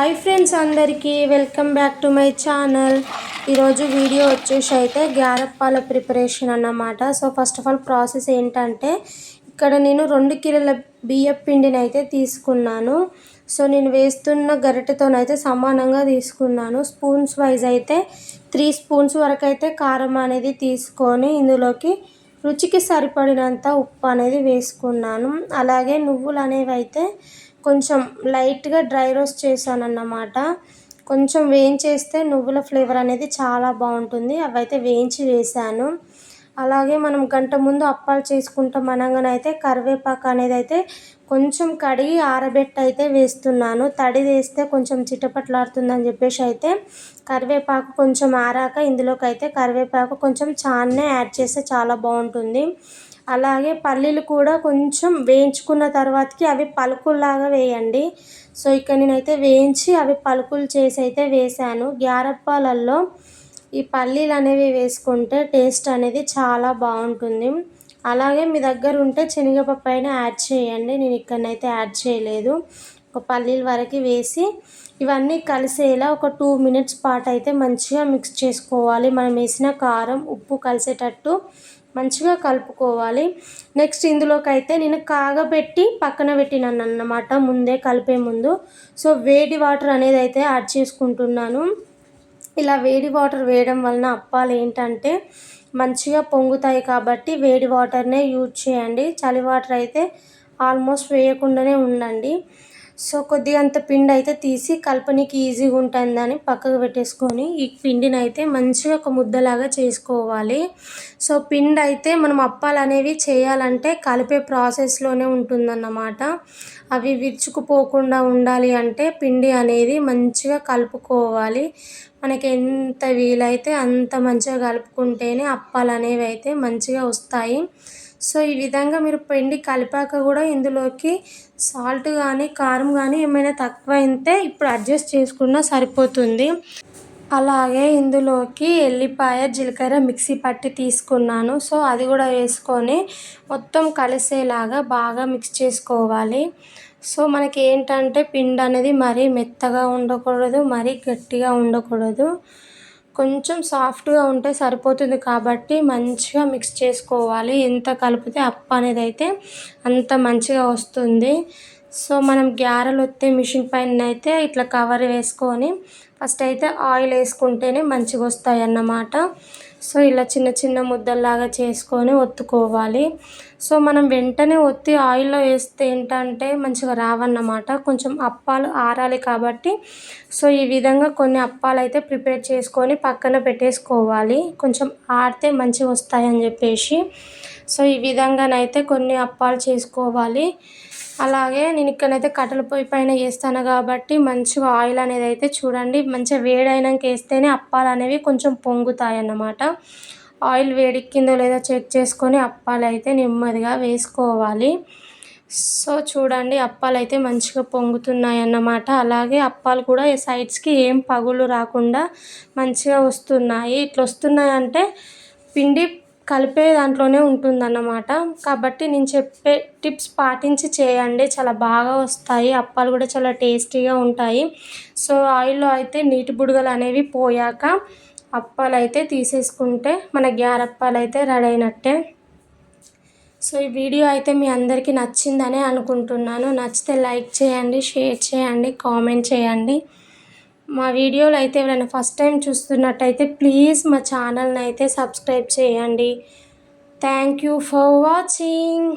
Hi friends అందరికీ welcome back to my channel ఈరోజు video వచ్చేసి అయితే గ్యారప్పాల ప్రిపరేషన్ అన్నమాట. So first of all process ఏంటంటే ఇక్కడ నేను రెండు కిలోల బియ్యం పిండిని అయితే తీసుకున్నాను. సో నేను వేస్తున్న గరిటెతోనైతే సమానంగా తీసుకున్నాను. స్పూన్స్ వైజ్ అయితే త్రీ స్పూన్స్ వరకు అయితే కారం అనేది తీసుకొని ఇందులోకి రుచికి సరిపడినంత ఉప్పు అనేది వేసుకున్నాను. అలాగే నువ్వులు అనేవి అయితే కొంచెం లైట్గా డ్రై రోస్ట్ చేశాను అన్నమాట కొంచెం వేయించేస్తే నువ్వుల ఫ్లేవర్ అనేది చాలా బాగుంటుంది. అవైతే వేయించి వేసాను అలాగే మనం గంట ముందు అప్పాలు చేసుకుంటాం అనగానైతే కరివేపాకు అనేది అయితే కొంచెం కడిగి ఆరబెట్టి అయితే వేస్తున్నాను. తడి వేస్తే కొంచెం చిటపట్లాడుతుందని చెప్పేసి అయితే కరివేపాకు కొంచెం ఆరాక ఇందులోకి అయితే కరివేపాకు కొంచెం చాన్నే యాడ్ చేస్తే చాలా బాగుంటుంది. అలాగే పల్లీలు కూడా కొంచెం వేయించుకున్న తర్వాతకి అవి పలుకుల్లాగా వేయండి. సో ఇక్కడ నేనైతే వేయించి అవి పలుకులు చేసి అయితే వేసాను గ్యారప్పాలల్లో ఈ పల్లీలు అనేవి వేసుకుంటే టేస్ట్ అనేది చాలా బాగుంటుంది. అలాగే మీ దగ్గర ఉంటే శనగపప్పు అయినా యాడ్ చేయండి. నేను ఇక్కడనైతే యాడ్ చేయలేదు. ఒక పల్లీల వరకు వేసి ఇవన్నీ కలిసేలా ఒక టూ మినిట్స్ పాటు అయితే మంచిగా మిక్స్ చేసుకోవాలి. మనం వేసిన కారం ఉప్పు కలిసేటట్టు మంచిగా కలుపుకోవాలి. నెక్స్ట్ ఇందులోకి అయితే నేను కాగబెట్టి పక్కన పెట్టినాను అన్నమాట ముందే కలిపే ముందు. సో వేడి వాటర్ అనేది అయితే యాడ్ చేసుకుంటున్నాను. ఇలా వేడి వాటర్ వేయడం వలన అప్పాలు ఏంటంటే మంచిగా పొంగుతాయి కాబట్టి వేడి వాటర్నే యూజ్ చేయండి. చలి వాటర్ అయితే ఆల్మోస్ట్ వేయకుండానే ఉండండి. సో కొద్దిగా అంత పిండి అయితే తీసి కలపనికి ఈజీగా ఉంటుందని పక్కకు పెట్టేసుకొని ఈ పిండిని అయితే మంచిగా ఒక ముద్దలాగా చేసుకోవాలి. సో పిండి అయితే మనం అప్పాలు అనేవి చేయాలంటే కలిపే ప్రాసెస్లోనే ఉంటుందన్నమాట. అవి విరుచుకుపోకుండా ఉండాలి అంటే పిండి అనేది మంచిగా కలుపుకోవాలి. మనకి ఎంత వీలైతే అంత మంచిగా కలుపుకుంటేనే అప్పాలు అనేవి అయితే మంచిగా వస్తాయి. సో ఈ విధంగా మీరు పిండి కలిపాక కూడా ఇందులోకి సాల్ట్ కానీ కారం కానీ ఏమైనా తక్కువ అయితే ఇప్పుడు అడ్జస్ట్ చేసుకున్నా సరిపోతుంది. అలాగే ఇందులోకి ఎల్లిపాయ జీలకర్ర మిక్సీ పట్టి తీసుకున్నాను. సో అది కూడా వేసుకొని మొత్తం కలిసేలాగా బాగా మిక్స్ చేసుకోవాలి. సో మనకి ఏంటంటే పిండి అనేది మరీ మెత్తగా ఉండకూడదు మరీ గట్టిగా ఉండకూడదు. కొంచెం సాఫ్ట్గా ఉంటే సరిపోతుంది కాబట్టి మంచిగా మిక్స్ చేసుకోవాలి. ఎంత కలిపితే అప్ప అనేది అయితే అంత మంచిగా వస్తుంది. సో మనం గ్యారెలు వస్తే మిషన్ పైన అయితే ఇట్లా కవర్ వేసుకొని ఫస్ట్ అయితే ఆయిల్ వేసుకుంటేనే మంచిగా వస్తాయి అన్నమాట సో ఇలా చిన్న చిన్న ముద్దల్లాగా చేసుకొని ఒత్తుకోవాలి. సో మనం వెంటనే ఒత్తి ఆయిల్లో వేస్తే ఏంటంటే మంచిగా రావన్నమాట. కొంచెం అప్పాలు ఆరాలి కాబట్టి సో ఈ విధంగా కొన్ని అప్పాలు అయితే ప్రిపేర్ చేసుకొని పక్కన పెట్టేసుకోవాలి. కొంచెం ఆడితే మంచిగా వస్తాయని చెప్పేసి. సో ఈ విధంగానైతే కొన్ని అప్పాలు చేసుకోవాలి. అలాగే నేను ఇక్కడైతే కట్టెల పొయ్యి పైన వేస్తాను కాబట్టి మంచిగా ఆయిల్ అనేది అయితే చూడండి. మంచిగా వేడైనాక వేస్తేనే అప్పాలు అనేవి కొంచెం పొంగుతాయి అన్నమాట ఆయిల్ వేడెక్కిందో లేదో చెక్ చేసుకొని అప్పాలు అయితే నెమ్మదిగా వేసుకోవాలి. సో చూడండి అప్పాలు అయితే మంచిగా పొంగుతున్నాయి అన్నమాట అలాగే అప్పాలు కూడా సైడ్స్కి ఏం పగులు రాకుండా మంచిగా వస్తున్నాయి. ఇట్లా వస్తున్నాయి అంటే పిండి కలిపే దాంట్లోనే ఉంటుందన్నమాట. కాబట్టి నేను చెప్పే టిప్స్ పాటించి చేయండి. చాలా బాగా వస్తాయి. అప్పాలు కూడా చాలా టేస్టీగా ఉంటాయి. సో ఆయిల్లో అయితే నీటి బుడగలు అనేవి పోయాక అప్పాలు అయితే తీసేసుకుంటే మన గ్యారప్పాలు అయితే రెడీ అయినట్టే. సో ఈ వీడియో అయితే మీ అందరికీ నచ్చిందనే అనుకుంటున్నాను. నచ్చితే లైక్ చేయండి షేర్ చేయండి కామెంట్ చేయండి. మా వీడియోలు అయితే ఎవరైనా ఫస్ట్ టైం చూస్తున్నట్టయితే ప్లీజ్ మా ఛానల్ని అయితే సబ్స్క్రైబ్ చేయండి. Thank you for watching